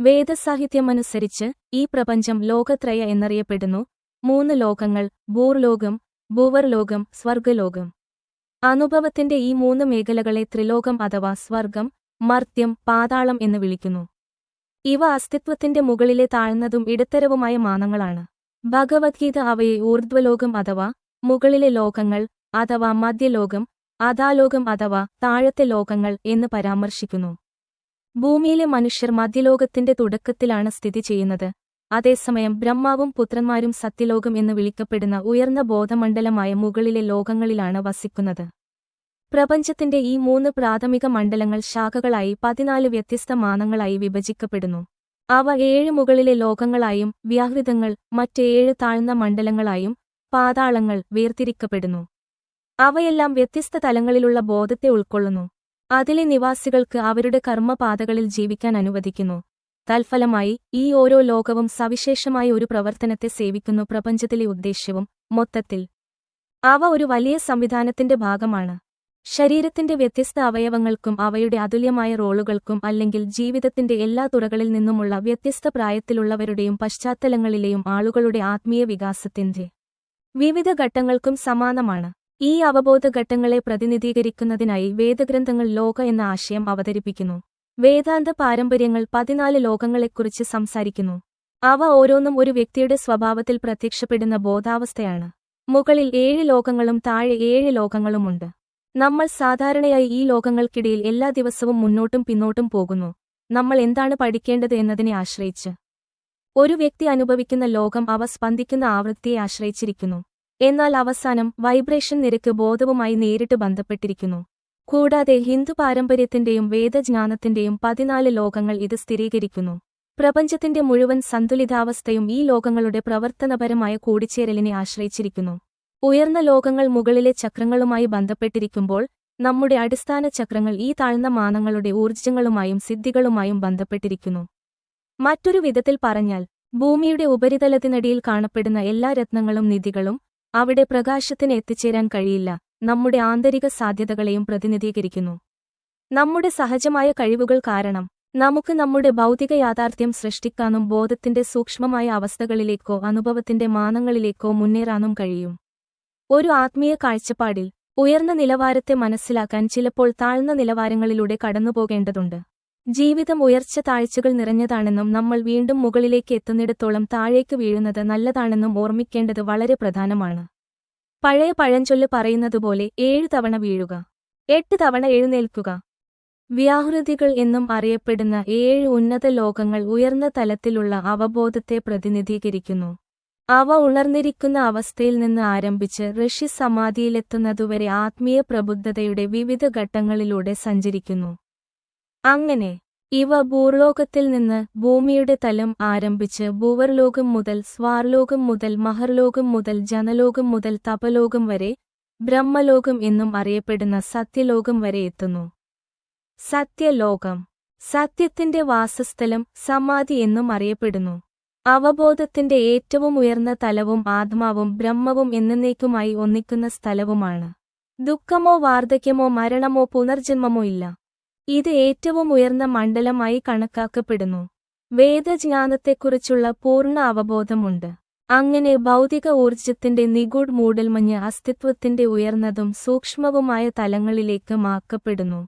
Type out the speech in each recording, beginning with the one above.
വേദസാഹിത്യമനുസരിച്ച് ഈ പ്രപഞ്ചം ലോകത്രയ എന്നറിയപ്പെടുന്നു. മൂന്ന് ലോകങ്ങൾ ഭൂർലോകം ഭൂവർലോകം സ്വർഗലോകം. അനുഭവത്തിന്റെ ഈ മൂന്ന് മേഖലകളെ ത്രിലോകം അഥവാ സ്വർഗം മർത്യം പാതാളം എന്ന് വിളിക്കുന്നു. ഇവ അസ്തിത്വത്തിന്റെ മുകളിലെ താഴ്ന്നതും ഇടത്തരവുമായ മാനങ്ങളാണ്. ഭഗവത്ഗീത അവയെ ഊർധ്വലോകം അഥവാ മുകളിലെ ലോകങ്ങൾ അഥവാ മധ്യലോകം അധാലോകം അഥവാ താഴത്തെ ലോകങ്ങൾ എന്ന് പരാമർശിക്കുന്നു. ഭൂമിയിലെ മനുഷ്യർ മധ്യലോകത്തിന്റെ തുടക്കത്തിലാണ് സ്ഥിതി ചെയ്യുന്നത്. അതേസമയം ബ്രഹ്മാവും പുത്രന്മാരും സത്യലോകം എന്ന് വിളിക്കപ്പെടുന്ന ഉയർന്ന ബോധമണ്ഡലമായ മുകളിലെ ലോകങ്ങളിലാണ് വസിക്കുന്നത്. പ്രപഞ്ചത്തിന്റെ ഈ മൂന്ന് പ്രാഥമിക മണ്ഡലങ്ങൾ ശാഖകളായി പതിനാല് വ്യത്യസ്ത മാനങ്ങളായി വിഭജിക്കപ്പെടുന്നു. അവ ഏഴ് മുകളിലെ ലോകങ്ങളായും വ്യാഹൃതങ്ങൾ ഏഴ് താഴ്ന്ന മണ്ഡലങ്ങളായും പാതാളങ്ങൾ വേർതിരിക്കപ്പെടുന്നു. അവയെല്ലാം വ്യത്യസ്ത തലങ്ങളിലുള്ള ബോധത്തെ ഉൾക്കൊള്ളുന്നു. അതിലെ നിവാസികൾക്ക് അവരുടെ കർമ്മപാതകളിൽ ജീവിക്കാൻ അനുവദിക്കുന്നു. തൽഫലമായി ഈ ഓരോ ലോകവും സവിശേഷമായ ഒരു പ്രവർത്തനത്തെ സേവിക്കുന്നു പ്രപഞ്ചത്തിലെ ഉദ്ദേശ്യവും മൊത്തത്തിൽ. അവ ഒരു വലിയ സംവിധാനത്തിന്റെ ഭാഗമാണ്. ശരീരത്തിന്റെ വ്യത്യസ്ത അവയവങ്ങൾക്കും അവയുടെ അതുല്യമായ റോളുകൾക്കും അല്ലെങ്കിൽ ജീവിതത്തിന്റെ എല്ലാ തുറകളിൽ നിന്നുമുള്ള വ്യത്യസ്ത പ്രായത്തിലുള്ളവരുടെയും പശ്ചാത്തലങ്ങളിലെയും ആളുകളുടെ ആത്മീയ വികാസത്തിന്റെ വിവിധ ഘട്ടങ്ങൾക്കും സമാനമാണ്. ഈ അവബോധഘട്ടങ്ങളെ പ്രതിനിധീകരിക്കുന്നതിനായി വേദഗ്രന്ഥങ്ങൾ ലോക എന്ന ആശയം അവതരിപ്പിക്കുന്നു. വേദാന്ത പാരമ്പര്യങ്ങൾ പതിനാല് ലോകങ്ങളെക്കുറിച്ച് സംസാരിക്കുന്നു. അവ ഓരോന്നും ഒരു വ്യക്തിയുടെ സ്വഭാവത്തിൽ പ്രത്യക്ഷപ്പെടുന്ന ബോധാവസ്ഥയാണ്. മുകളിൽ ഏഴ് ലോകങ്ങളും താഴെ ഏഴ് ലോകങ്ങളുമുണ്ട്. നമ്മൾ സാധാരണയായി ഈ ലോകങ്ങൾക്കിടയിൽ എല്ലാ ദിവസവും മുന്നോട്ടും പിന്നോട്ടും പോകുന്നു. നമ്മൾ എന്താണ് പഠിക്കേണ്ടത് എന്നതിനെ ആശ്രയിച്ച്. ഒരു വ്യക്തി അനുഭവിക്കുന്ന ലോകം അവ സ്പന്ദിക്കുന്ന ആവൃത്തിയെ ആശ്രയിച്ചിരിക്കുന്നു. എന്നാൽ അവസാനം വൈബ്രേഷൻ നിരക്ക് ബോധവുമായി നേരിട്ട് ബന്ധപ്പെട്ടിരിക്കുന്നു. കൂടാതെ ഹിന്ദു പാരമ്പര്യത്തിന്റെയും വേദജ്ഞാനത്തിന്റെയും പതിനാല് ലോകങ്ങൾ ഇത് സ്ഥിരീകരിക്കുന്നു. പ്രപഞ്ചത്തിന്റെ മുഴുവൻ സന്തുലിതാവസ്ഥയും ഈ ലോകങ്ങളുടെ പ്രവർത്തനപരമായ കൂടിച്ചേരലിനെ ആശ്രയിച്ചിരിക്കുന്നു. ഉയർന്ന ലോകങ്ങൾ മുകളിലെ ചക്രങ്ങളുമായി ബന്ധപ്പെട്ടിരിക്കുമ്പോൾ നമ്മുടെ അടിസ്ഥാന ചക്രങ്ങൾ ഈ താഴ്ന്ന മാനങ്ങളുടെ ഊർജങ്ങളുമായും സിദ്ധികളുമായും ബന്ധപ്പെട്ടിരിക്കുന്നു. മറ്റൊരു വിധത്തിൽ പറഞ്ഞാൽ ഭൂമിയുടെ ഉപരിതലത്തിനടിയിൽ കാണപ്പെടുന്ന എല്ലാ രത്നങ്ങളും നിധികളും അവിടെ പ്രകാശത്തിന് എത്തിച്ചേരാൻ കഴിയില്ല. നമ്മുടെ ആന്തരിക സാധ്യതകളെയും പ്രതിനിധീകരിക്കുന്നു. നമ്മുടെ സഹജമായ കഴിവുകൾ കാരണം നമുക്ക് നമ്മുടെ ഭൗതിക യാഥാർത്ഥ്യം സൃഷ്ടിക്കാനും ബോധത്തിന്റെ സൂക്ഷ്മമായ അവസ്ഥകളിലേക്കോ അനുഭവത്തിന്റെ മാനങ്ങളിലേക്കോ മുന്നേറാനും കഴിയും. ഒരു ആത്മീയ കാഴ്ചപ്പാടിൽ ഉയർന്ന നിലവാരത്തെ മനസ്സിലാക്കാൻ ചിലപ്പോൾ താഴ്ന്ന നിലവാരങ്ങളിലൂടെ കടന്നുപോകേണ്ടതുണ്ട്. ജീവിതം ഉയർച്ച താഴ്ചകൾ നിറഞ്ഞതാണെന്നും നമ്മൾ വീണ്ടും മുകളിലേക്ക് എത്തുന്നിടത്തോളം താഴേക്ക് വീഴുന്നത് നല്ലതാണെന്നും ഓർമ്മിക്കേണ്ടത് വളരെ പ്രധാനമാണ്. പഴയ പഴഞ്ചൊല്ല് പറയുന്നതുപോലെ ഏഴ് തവണ വീഴുക എട്ട് തവണ എഴുന്നേൽക്കുക. വ്യാഹൃതികൾ എന്നും അറിയപ്പെടുന്ന ഏഴ് ഉന്നത ലോകങ്ങൾ ഉയർന്ന തലത്തിലുള്ള അവബോധത്തെ പ്രതിനിധീകരിക്കുന്നു. അവ ഉണർന്നിരിക്കുന്ന അവസ്ഥയിൽ നിന്ന് ആരംഭിച്ച് ഋഷി സമാധിയിലെത്തുന്നതുവരെ ആത്മീയ പ്രബുദ്ധതയുടെ വിവിധ ഘട്ടങ്ങളിലൂടെ സഞ്ചരിക്കുന്നു. അങ്ങനെ ഇവ ഭൂർലോകത്തിൽ നിന്ന് ഭൂമിയുടെ തലം ആരംഭിച്ച് ഭൂവർലോകം മുതൽ സ്വാർലോകം മുതൽ മഹർലോകം മുതൽ ജനലോകം മുതൽ തപലോകം വരെ ബ്രഹ്മലോകം എന്നും അറിയപ്പെടുന്ന സത്യലോകം വരെ എത്തുന്നു. സത്യലോകം സത്യത്തിന്റെ വാസസ്ഥലം സമാധി എന്നും അറിയപ്പെടുന്നു. അവബോധത്തിന്റെ ഏറ്റവും ഉയർന്ന തലവും ആത്മാവും ബ്രഹ്മവും എന്നേക്കുമായി ഒന്നിക്കുന്ന സ്ഥലവുമാണ്. ദുഃഖമോ വാർദ്ധക്യമോ മരണമോ പുനർജന്മമോ ഇല്ല. ഇത് ഏറ്റവും ഉയർന്ന മണ്ഡലമായി കണക്കാക്കപ്പെടുന്നു. വേദജ്ഞാനത്തെക്കുറിച്ചുള്ള പൂർണ അവബോധമുണ്ട്. അങ്ങനെ ഭൗതിക ഊർജത്തിന്റെ നിഗൂഢ മൂടൽമഞ്ഞ് അസ്തിത്വത്തിന്റെ ഉയർന്നതും സൂക്ഷ്മവുമായ തലങ്ങളിലേക്ക് മാക്കപ്പെടുന്നു.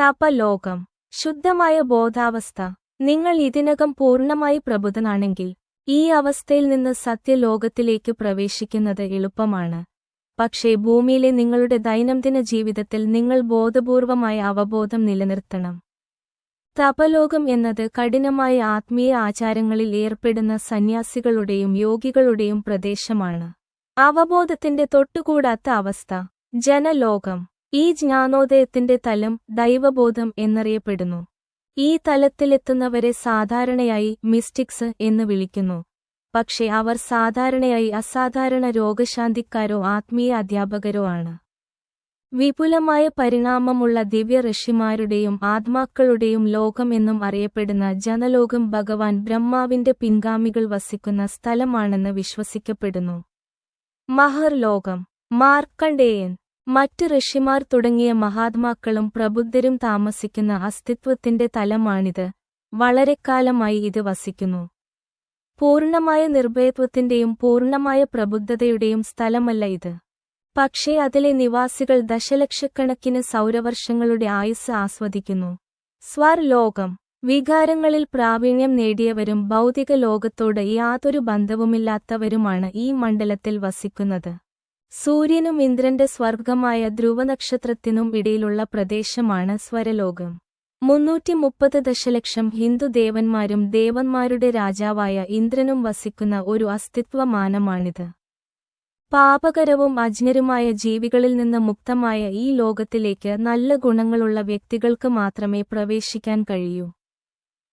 തപലോകം. ശുദ്ധമായ ബോധാവസ്ഥ. നിങ്ങൾ ഇതിനകം പൂർണമായി പ്രബുദ്ധനാണെങ്കിൽ ഈ അവസ്ഥയിൽ നിന്ന് സത്യലോകത്തിലേക്ക് പ്രവേശിക്കുന്നത് എളുപ്പമാണ്. പക്ഷേ ഭൂമിയിലെ നിങ്ങളുടെ ദൈനംദിന ജീവിതത്തിൽ നിങ്ങൾ ബോധപൂർവമായ അവബോധം നിലനിർത്തണം. തപലോകം എന്നത് കഠിനമായ ആത്മീയ ആചാരങ്ങളിൽ ഏർപ്പെടുന്ന സന്യാസികളുടെയും യോഗികളുടെയും പ്രദേശമാണ്. അവബോധത്തിന്റെ തൊട്ടുകൂടാത്ത അവസ്ഥ. ജനലോകം. ഈ ജ്ഞാനോദയത്തിന്റെ തലം ദൈവബോധം എന്നറിയപ്പെടുന്നു. ഈ തലത്തിലെത്തുന്നവരെ സാധാരണയായി മിസ്റ്റിക്സ് എന്ന് വിളിക്കുന്നു. പക്ഷേ അവർ സാധാരണയായി അസാധാരണ രോഗശാന്തിക്കാരോ ആത്മീയ അധ്യാപകരോ ആണ്. വിപുലമായ പരിണാമമുള്ള ദിവ്യ ഋഷിമാരുടെയും ആത്മാക്കളുടെയും ലോകം എന്നും അറിയപ്പെടുന്ന ജനലോകം ഭഗവാൻ ബ്രഹ്മാവിന്റെ പിൻഗാമികൾ വസിക്കുന്ന സ്ഥലമാണെന്ന് വിശ്വസിക്കപ്പെടുന്നു. മഹർ ലോകം മാർക്കണ്ഡേയൻ മറ്റ് ഋഷിമാർ തുടങ്ങിയ മഹാത്മാക്കളും പ്രബുദ്ധരും താമസിക്കുന്ന അസ്തിത്വത്തിന്റെ തലമാണിത്. വളരെക്കാലമായി ഇത് വസിക്കുന്നു. പൂർണമായ നിർഭയത്വത്തിന്റെയും പൂർണമായ പ്രബുദ്ധതയുടെയും സ്ഥലമല്ല ഇത്. പക്ഷേ അതിലെ നിവാസികൾ ദശലക്ഷക്കണക്കിന് സൗരവർഷങ്ങളുടെ ആയുസ് ആസ്വദിക്കുന്നു. സ്വർ ലോകം വികാരങ്ങളിൽ പ്രാവീണ്യം നേടിയവരും ഭൗതിക ലോകത്തോട് യാതൊരു ബന്ധവുമില്ലാത്തവരുമാണ് ഈ മണ്ഡലത്തിൽ വസിക്കുന്നത്. സൂര്യനും ഇന്ദ്രന്റെ സ്വർഗമായ ധ്രുവനക്ഷത്രത്തിനും ഇടയിലുള്ള പ്രദേശമാണ് സ്വരലോകം. മുന്നൂറ്റി മുപ്പത് ദശലക്ഷം ഹിന്ദു ദേവന്മാരും ദേവന്മാരുടെ രാജാവായ ഇന്ദ്രനും വസിക്കുന്ന ഒരു അസ്തിത്വമാനമാണിത്. പാപകരവും അജ്ഞരുമായ ജീവികളിൽ നിന്ന് മുക്തമായ ഈ ലോകത്തിലേക്ക് നല്ല ഗുണങ്ങളുള്ള വ്യക്തികൾക്ക് മാത്രമേ പ്രവേശിക്കാൻ കഴിയൂ.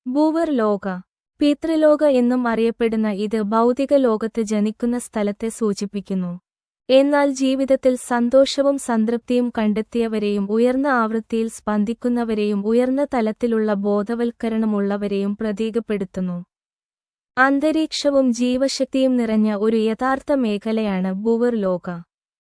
ഭൂവർ ലോക പിതൃലോക എന്നും അറിയപ്പെടുന്ന ഇത് ഭൗതിക ലോകത്ത് ജനിക്കുന്ന സ്ഥലത്തെ സൂചിപ്പിക്കുന്നു. എന്നാൽ ജീവിതത്തിൽ സന്തോഷവും സംതൃപ്തിയും കണ്ടെത്തിയവരെയും ഉയർന്ന ആവൃത്തിയിൽ സ്പന്ദിക്കുന്നവരെയും ഉയർന്ന തലത്തിലുള്ള ബോധവൽക്കരണമുള്ളവരെയും പ്രതീകപ്പെടുത്തുന്നു. അന്തരീക്ഷവും ജീവശക്തിയും നിറഞ്ഞ ഒരു യഥാർത്ഥ മേഖലയാണ് ഭൂവർ ലോക.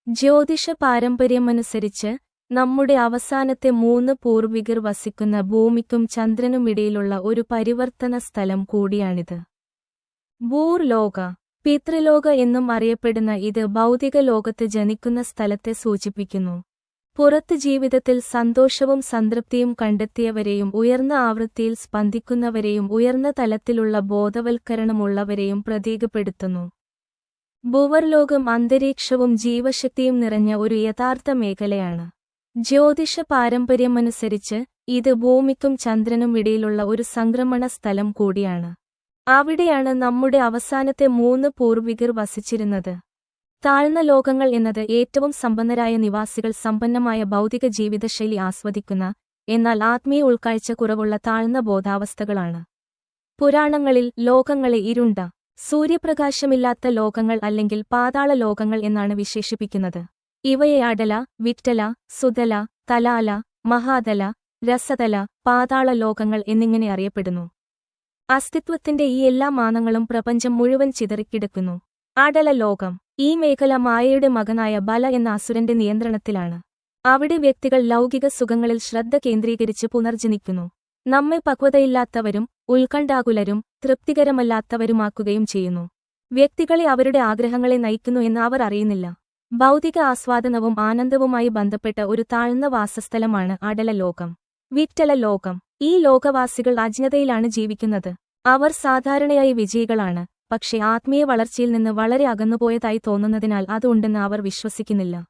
ജ്യോതിഷ പാരമ്പര്യമനുസരിച്ച് നമ്മുടെ അവസാനത്തെ മൂന്ന് പൂർവികർ വസിക്കുന്ന ഭൂമിക്കും ചന്ദ്രനുമിടയിലുള്ള ഒരു പരിവർത്തന സ്ഥലം കൂടിയാണിത്. ഭൂർ ലോക പിതൃലോക എന്നും അറിയപ്പെടുന്ന ഇത് ഭൗതിക ലോകത്ത് ജനിക്കുന്ന സ്ഥലത്തെ സൂചിപ്പിക്കുന്നു. പുറത്ത് ജീവിതത്തിൽ സന്തോഷവും സംതൃപ്തിയും കണ്ടെത്തിയവരെയും ഉയർന്ന ആവൃത്തിയിൽ സ്പന്ദിക്കുന്നവരെയും ഉയർന്ന തലത്തിലുള്ള ബോധവൽക്കരണമുള്ളവരെയും പ്രതീകപ്പെടുത്തുന്നു. ഭൂവർലോകം അന്തരീക്ഷവും ജീവശക്തിയും നിറഞ്ഞ ഒരു യഥാർത്ഥ മേഖലയാണ്. ജ്യോതിഷ പാരമ്പര്യമനുസരിച്ച് ഇത് ഭൂമിക്കും ചന്ദ്രനും ഇടയിലുള്ള ഒരു സംക്രമണ സ്ഥലം കൂടിയാണ്. അവിടെയാണ് നമ്മുടെ അവസാനത്തെ മൂന്ന് പൂർവികർ വസിച്ചിരുന്നത്. താഴ്ന്ന ലോകങ്ങൾ എന്നത് ഏറ്റവും സമ്പന്നരായ നിവാസികൾ സമ്പന്നമായ ഭൗതിക ജീവിതശൈലി ആസ്വദിക്കുന്ന എന്നാൽ ആത്മീയ ഉൾക്കാഴ്ച കുറവുള്ള താഴ്ന്ന ബോധാവസ്ഥകളാണ്. പുരാണങ്ങളിൽ ലോകങ്ങളെ ഇരുണ്ട സൂര്യപ്രകാശമില്ലാത്ത ലോകങ്ങൾ അല്ലെങ്കിൽ പാതാള ലോകങ്ങൾ എന്നാണ് വിശേഷിപ്പിക്കുന്നത്. ഇവയെ അടല വിറ്റല സുതല തലാല മഹാതല രസതല പാതാള ലോകങ്ങൾ എന്നിങ്ങനെ അറിയപ്പെടുന്നു. അസ്തിത്വത്തിന്റെ ഈ എല്ലാ മാനങ്ങളും പ്രപഞ്ചം മുഴുവൻ ചിതറിക്കിടക്കുന്നു. അടല ലോകം ഈ മേഖല മായയുടെ മകനായ ബല എന്ന അസുരന്റെ നിയന്ത്രണത്തിലാണ്. അവിടെ വ്യക്തികൾ ലൗകിക സുഖങ്ങളിൽ ശ്രദ്ധ കേന്ദ്രീകരിച്ച് പുനർജനിക്കുന്നു. നമ്മെ പക്വതയില്ലാത്തവരും ഉത്കണ്ഠാകുലരും തൃപ്തികരമല്ലാത്തവരുമാക്കുകയും ചെയ്യുന്നു. വ്യക്തികളെ അവരുടെ ആഗ്രഹങ്ങളെ നയിക്കുന്നു എന്ന് അവർ അറിയുന്നില്ല. ഭൗതിക ആസ്വാദനവും ആനന്ദവുമായി ബന്ധപ്പെട്ട ഒരു താഴ്ന്ന വാസസ്ഥലമാണ് അടല ലോകം വിറ്റല ലോകം. ഈ ലോകവാസികൾ അജ്ഞതയിലാണ് ജീവിക്കുന്നത്. അവർ സാധാരണയായി വിജയികളാണ്. പക്ഷേ ആത്മീയ വളർച്ചയിൽ നിന്ന് വളരെ അകന്നുപോയതായി തോന്നുന്നതിനാൽ അതുണ്ടെന്ന് അവർ വിശ്വസിക്കുന്നില്ല.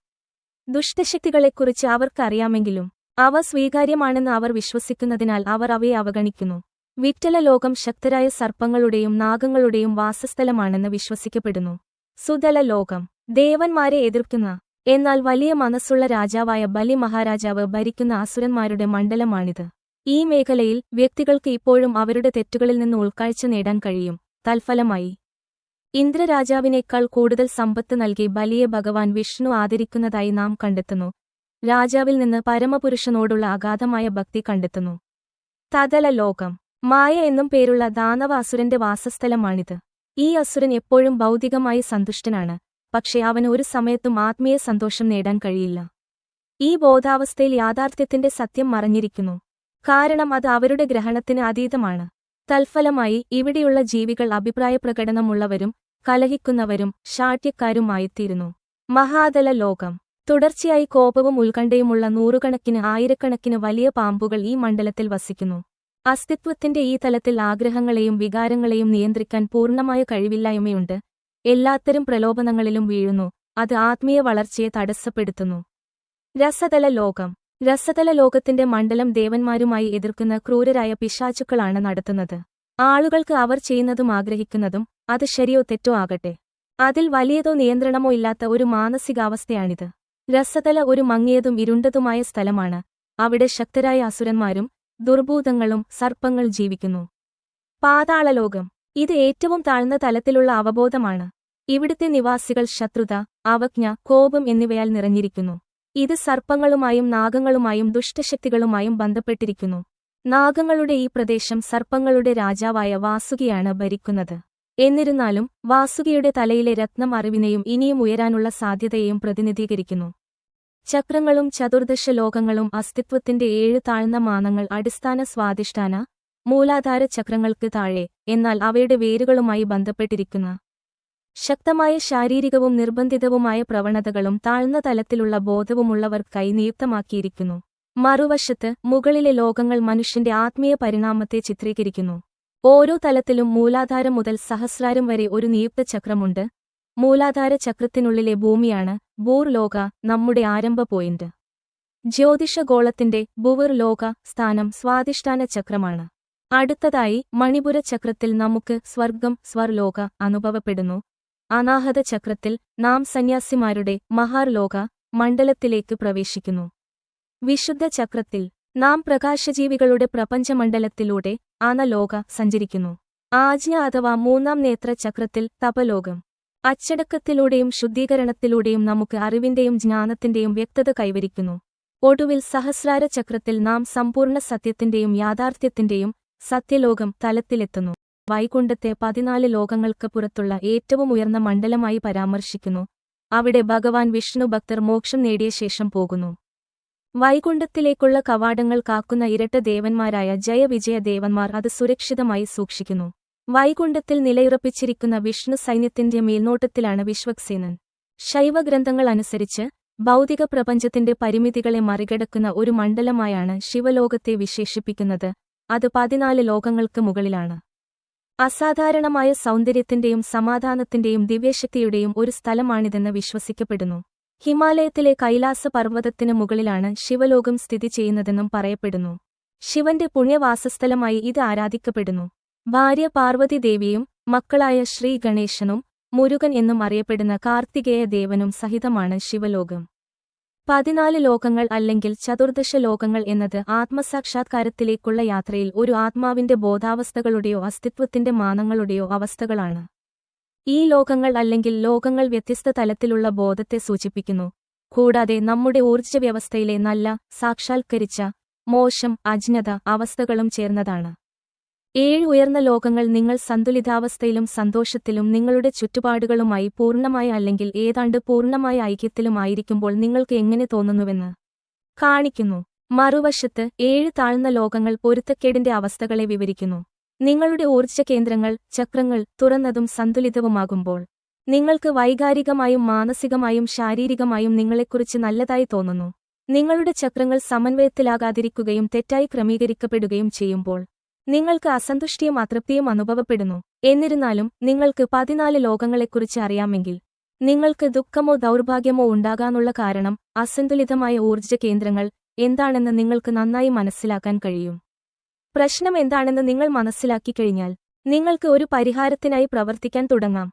ദുഷ്ടശക്തികളെക്കുറിച്ച് അവർക്കറിയാമെങ്കിലും അവ സ്വീകാര്യമാണെന്ന് അവർ വിശ്വസിക്കുന്നതിനാൽ അവർ അവയെ അവഗണിക്കുന്നു. വിറ്റല ലോകം ശക്തരായ സർപ്പങ്ങളുടെയും നാഗങ്ങളുടെയും വാസസ്ഥലമാണെന്ന് വിശ്വസിക്കപ്പെടുന്നു. സുതല ലോകം. ദേവന്മാരെ എതിർക്കുന്ന എന്നാൽ വലിയ മനസ്സുള്ള രാജാവായ ബലി മഹാരാജാവ് ഭരിക്കുന്ന അസുരന്മാരുടെ മണ്ഡലമാണിത്. ഈ മേഖലയിൽ വ്യക്തികൾക്ക് ഇപ്പോഴും അവരുടെ തെറ്റുകളിൽ നിന്ന് ഉൾക്കാഴ്ച നേടാൻ കഴിയും. തൽഫലമായി ഇന്ദ്രരാജാവിനേക്കാൾ കൂടുതൽ സമ്പത്ത് നൽകി ബലിയെ ഭഗവാൻ വിഷ്ണു ആദരിക്കുന്നതായി നാം കണ്ടെത്തുന്നു. രാജാവിൽ നിന്ന് പരമപുരുഷനോടുള്ള അഗാധമായ ഭക്തി കണ്ടെത്തുന്നു. തതല ലോകം. മായ എന്നും പേരുള്ള ദാനവ അസുരന്റെ വാസസ്ഥലമാണിത്. ഈ അസുരൻ എപ്പോഴും ഭൗതികമായി സന്തുഷ്ടനാണ്. പക്ഷേ അവന് ഒരു സമയത്തും ആത്മീയ സന്തോഷം നേടാൻ കഴിയില്ല. ഈ ബോധാവസ്ഥയിൽ യാഥാർത്ഥ്യത്തിന്റെ സത്യം മറഞ്ഞിരിക്കുന്നു. കാരണം അത് അവരുടെ ഗ്രഹണത്തിന് അതീതമാണ്. തൽഫലമായി ഇവിടെയുള്ള ജീവികൾ അഭിപ്രായ പ്രകടനമുള്ളവരും കലഹിക്കുന്നവരും ശാഠ്യക്കാരുമായിത്തീരുന്നു. മഹാതല ലോകം. തുടർച്ചയായി കോപവും ഉത്കണ്ഠയുമുള്ള നൂറുകണക്കിന് ആയിരക്കണക്കിന് വലിയ പാമ്പുകൾ ഈ മണ്ഡലത്തിൽ വസിക്കുന്നു. അസ്തിത്വത്തിന്റെ ഈ തലത്തിൽ ആഗ്രഹങ്ങളെയും വികാരങ്ങളെയും നിയന്ത്രിക്കാൻ പൂർണമായ കഴിവില്ലായ്മയുണ്ട്. എല്ലാത്തരം പ്രലോഭനങ്ങളിലും വീഴുന്നു. അത് ആത്മീയ വളർച്ചയെ തടസ്സപ്പെടുത്തുന്നു. രസതല ലോകം. രസതല ലോകത്തിന്റെ മണ്ഡലം ദേവന്മാരുമായി എതിർക്കുന്ന ക്രൂരരായ പിശാചുക്കളാണ് നടത്തുന്നത്. ആളുകൾക്ക് അവർ ചെയ്യുന്നതും ആഗ്രഹിക്കുന്നതും അത് ശരിയോ തെറ്റോ ആകട്ടെ. അതിൽ വലിയതോ നിയന്ത്രണമോ ഇല്ലാത്ത ഒരു മാനസികാവസ്ഥയാണിത്. രസതല ഒരു മങ്ങിയതും ഇരുണ്ടതുമായ സ്ഥലമാണ്. അവിടെ ശക്തരായ അസുരന്മാരും ദുർഭൂതങ്ങളും സർപ്പങ്ങൾ ജീവിക്കുന്നു. പാതാളലോകം. ഇത് ഏറ്റവും താഴ്ന്ന തലത്തിലുള്ള അവബോധമാണ്. ഇവിടുത്തെ നിവാസികൾ ശത്രുത അവജ്ഞ കോപം എന്നിവയാൽ നിറഞ്ഞിരിക്കുന്നു. ഇത് സർപ്പങ്ങളുമായും നാഗങ്ങളുമായും ദുഷ്ടശക്തികളുമായും ബന്ധപ്പെട്ടിരിക്കുന്നു. നാഗങ്ങളുടെ ഈ പ്രദേശം സർപ്പങ്ങളുടെ രാജാവായ വാസുകിയാണ് ഭരിക്കുന്നത്. എന്നിരുന്നാലും വാസുകിയുടെ തലയിലെ രത്നം അറിവിനെയും ഇനിയും ഉയരാനുള്ള സാധ്യതയെയും പ്രതിനിധീകരിക്കുന്നു. ചക്രങ്ങളും ചതുർദശ ലോകങ്ങളും അസ്തിത്വത്തിന്റെ ഏഴ് താഴ്ന്ന മാനങ്ങൾ അടിസ്ഥാന സ്വാധിഷ്ഠാന മൂലാധാര ചക്രങ്ങൾക്ക് താഴെ എന്നാൽ അവയുടെ വേരുകളുമായി ബന്ധപ്പെട്ടിരിക്കുന്ന ശക്തമായ ശാരീരികവും നിർബന്ധിതവുമായ പ്രവണതകളും താഴ്ന്ന തലത്തിലുള്ള ബോധവുമുള്ളവർക്കായി നിയുക്തമാക്കിയിരിക്കുന്നു മറുവശത്ത് മുകളിലെ ലോകങ്ങൾ മനുഷ്യന്റെ ആത്മീയ പരിണാമത്തെ ചിത്രീകരിക്കുന്നു. ഓരോ തലത്തിലും മൂലാധാരം മുതൽ സഹസ്രാരം വരെ ഒരു നിയുക്ത ചക്രമുണ്ട്. മൂലാധാര ചക്രത്തിനുള്ളിലെ ഭൂമിയാണ് ബൂർ ലോക നമ്മുടെ ആരംഭ പോയിന്റ്. ജ്യോതിഷഗോളത്തിന്റെ ബുവർ ലോക സ്ഥാനം സ്വാധിഷ്ഠാന ചക്രമാണ്. അടുത്തതായി മണിപുര ചക്രത്തിൽ നമുക്ക് സ്വർഗം സ്വർലോക അനുഭവപ്പെടുന്നു. അനാഹത ചക്രത്തിൽ നാം സന്യാസിമാരുടെ മഹാർലോക മണ്ഡലത്തിലേക്ക് പ്രവേശിക്കുന്നു. വിശുദ്ധ ചക്രത്തിൽ നാം പ്രകാശജീവികളുടെ പ്രപഞ്ചമണ്ഡലത്തിലൂടെ അനലോക സഞ്ചരിക്കുന്നു. ആജ്ഞ അഥവാ മൂന്നാം നേത്ര ചക്രത്തിൽ തപലോകം. അച്ചടക്കത്തിലൂടെയും ശുദ്ധീകരണത്തിലൂടെയും നമുക്ക് അറിവിന്റെയും ജ്ഞാനത്തിന്റെയും വ്യക്തത കൈവരിക്കുന്നു. ഒടുവിൽ സഹസ്രാര ചക്രത്തിൽ നാം സമ്പൂർണ സത്യത്തിന്റെയും യാഥാർത്ഥ്യത്തിന്റെയും സത്യലോകം തലത്തിലെത്തുന്നു. വൈകുണ്ഠത്തെ പതിനാല് ലോകങ്ങൾക്ക് പുറത്തുള്ള ഏറ്റവും ഉയർന്ന മണ്ഡലമായി പരാമർശിക്കുന്നു. അവിടെ ഭഗവാൻ വിഷ്ണു ഭക്തർ മോക്ഷം നേടിയ ശേഷം പോകുന്നു. വൈകുണ്ഠത്തിലേക്കുള്ള കവാടങ്ങൾ കാക്കുന്ന ഇരട്ട ദേവന്മാരായ ജയവിജയ ദേവന്മാർ അത് സുരക്ഷിതമായി സൂക്ഷിക്കുന്നു. വൈകുണ്ഠത്തിൽ നിലയുറപ്പിച്ചിരിക്കുന്ന വിഷ്ണു സൈന്യത്തിന്റെ മേൽനോട്ടത്തിലാണ് വിശ്വക്സേനൻ. ശൈവഗ്രന്ഥങ്ങൾ അനുസരിച്ച് ഭൗതിക പ്രപഞ്ചത്തിന്റെ പരിമിതികളെ മറികടക്കുന്ന ഒരു മണ്ഡലമായാണ് ശിവലോകത്തെ വിശേഷിപ്പിക്കുന്നത്. അത് പതിനാല് ലോകങ്ങൾക്ക് മുകളിലാണ്. അസാധാരണമായ സൗന്ദര്യത്തിന്റെയും സമാധാനത്തിന്റെയും ദിവ്യശക്തിയുടെയും ഒരു സ്ഥലമാണിതെന്ന് വിശ്വസിക്കപ്പെടുന്നു. ഹിമാലയത്തിലെ കൈലാസ പർവതത്തിനു മുകളിലാണ് ശിവലോകം സ്ഥിതി ചെയ്യുന്നതെന്നും പറയപ്പെടുന്നു. ശിവന്റെ പുണ്യവാസസ്ഥലമായി ഇത് ആരാധിക്കപ്പെടുന്നു. ഭാര്യ പാർവതി ദേവിയും മക്കളായ ശ്രീ ഗണേശനും മുരുകൻ എന്നും അറിയപ്പെടുന്ന കാർത്തികേയ ദേവനും സഹിതമാണ് ശിവലോകം. പതിനാല് ലോകങ്ങൾ അല്ലെങ്കിൽ ചതുർദശ ലോകങ്ങൾ എന്നത് ആത്മസാക്ഷാത്കാരത്തിലേക്കുള്ള യാത്രയിൽ ഒരു ആത്മാവിന്റെ ബോധാവസ്ഥകളുടെയോ അസ്തിത്വത്തിന്റെ മാനങ്ങളുടെയോ അവസ്ഥകളാണ്. ഈ ലോകങ്ങൾ അല്ലെങ്കിൽ ലോകങ്ങൾ വ്യത്യസ്ത തലത്തിലുള്ള ബോധത്തെ സൂചിപ്പിക്കുന്നു. കൂടാതെ നമ്മുടെ ഊർജ വ്യവസ്ഥയിലെ നല്ല സാക്ഷാത്കരിച്ച മോശം അജ്ഞത അവസ്ഥകളും ചേർന്നതാണ്. ഏഴ് ഉയർന്ന ലോകങ്ങൾ നിങ്ങൾ സന്തുലിതാവസ്ഥയിലും സന്തോഷത്തിലും നിങ്ങളുടെ ചുറ്റുപാടുകളുമായി പൂർണമായ അല്ലെങ്കിൽ ഏതാണ്ട് പൂർണമായ ഐക്യത്തിലുമായിരിക്കുമ്പോൾ നിങ്ങൾക്ക് എങ്ങനെ തോന്നുന്നുവെന്ന് കാണിക്കുന്നു. മറുവശത്ത് ഏഴ് താഴ്ന്ന ലോകങ്ങൾ പൊരുത്തക്കേടിന്റെ അവസ്ഥകളെ വിവരിക്കുന്നു. നിങ്ങളുടെ ഊർജ കേന്ദ്രങ്ങൾ ചക്രങ്ങൾ തുറന്നതും സന്തുലിതവുമാകുമ്പോൾ നിങ്ങൾക്ക് വൈകാരികമായും മാനസികമായും ശാരീരികമായും നിങ്ങളെക്കുറിച്ച് നല്ലതായി തോന്നുന്നു. നിങ്ങളുടെ ചക്രങ്ങൾ സമന്വയത്തിലാകാതിരിക്കുകയും തെറ്റായി ക്രമീകരിക്കപ്പെടുകയും ചെയ്യുമ്പോൾ നിങ്ങൾക്ക് അസന്തുഷ്ടിയും അതൃപ്തിയും അനുഭവപ്പെടുന്നു. എന്നിരുന്നാലും നിങ്ങൾക്ക് പതിനാല് ലോകങ്ങളെക്കുറിച്ച് അറിയാമെങ്കിൽ നിങ്ങൾക്ക് ദുഃഖമോ ദൗർഭാഗ്യമോ ഉണ്ടാകാനുള്ള കാരണം അസന്തുലിതമായ ഊർജ കേന്ദ്രങ്ങൾ എന്താണെന്ന് നിങ്ങൾക്ക് നന്നായി മനസ്സിലാക്കാൻ കഴിയും. പ്രശ്നം എന്താണെന്ന് നിങ്ങൾ മനസ്സിലാക്കിക്കഴിഞ്ഞാൽ നിങ്ങൾക്ക് ഒരു പരിഹാരത്തിനായി പ്രവർത്തിക്കാൻ തുടങ്ങാം.